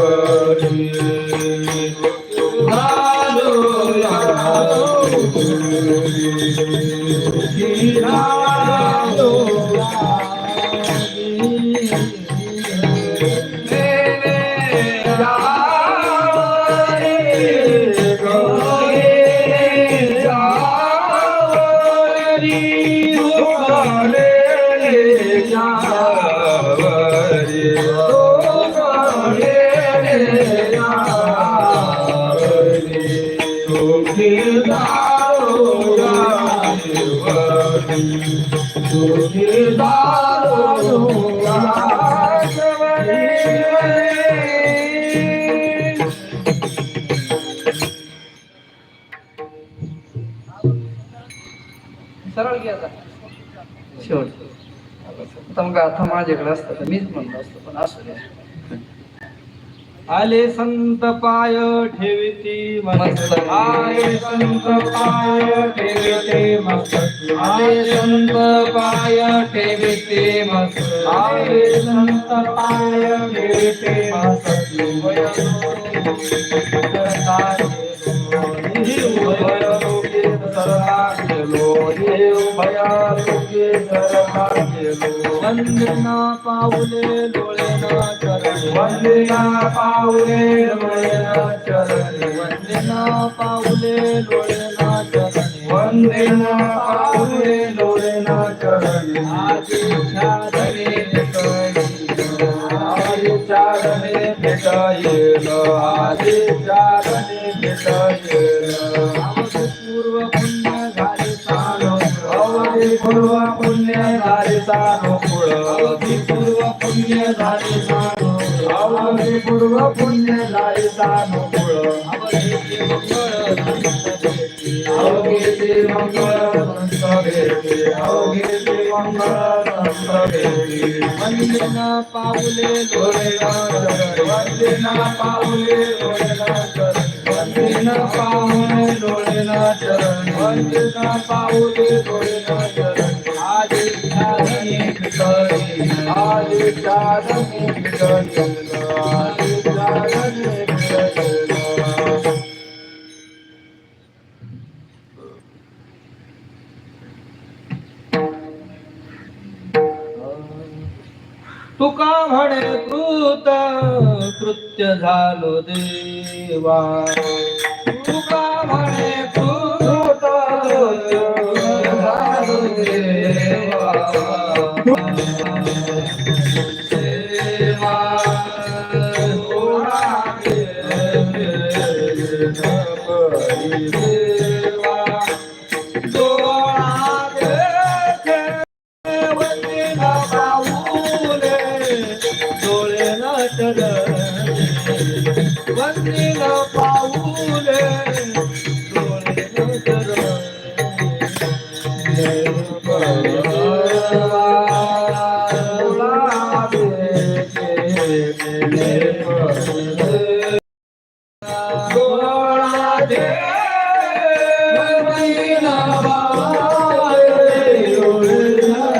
ਹਰੀ मीच म्हणलो असतो पण असू द्या आले संत पाय ठेवती मस्त. आले संत पाय ठेवते मस्त. आले संत पाय ठेवते मस्त. आले संत पाय ठेवते मस्त. वंदना पाऊले डोळेना चरण. वंदना पाऊले डोळेना चरण. वंदना पाऊले डोळेना चरण. वंदना पाऊले डोळेना चरण. आजी छादने आजी छादने भेटायेल. भेटायेल. पूर्व पुण्य झाले सानो पूर्व पुण्य झाले अवधी पूर्व पुण्य झाले सानो मंगळ संत मंगळ वंदना पाऊले वंदना पाऊले वंदना पाऊले डोळेला चरण वंदना पाऊले डोळेला चरण तुका म्हणे कृत कृत्य झालो देवा. तुका म्हणे कृत कृत्य झालो देवा देवा, थोडा वेळ परी देवा, थोडा वेळ वंदना पाऊले डोळे न वंदना पाऊले डोळे न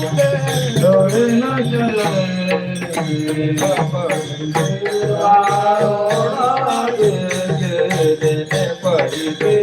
Thank you.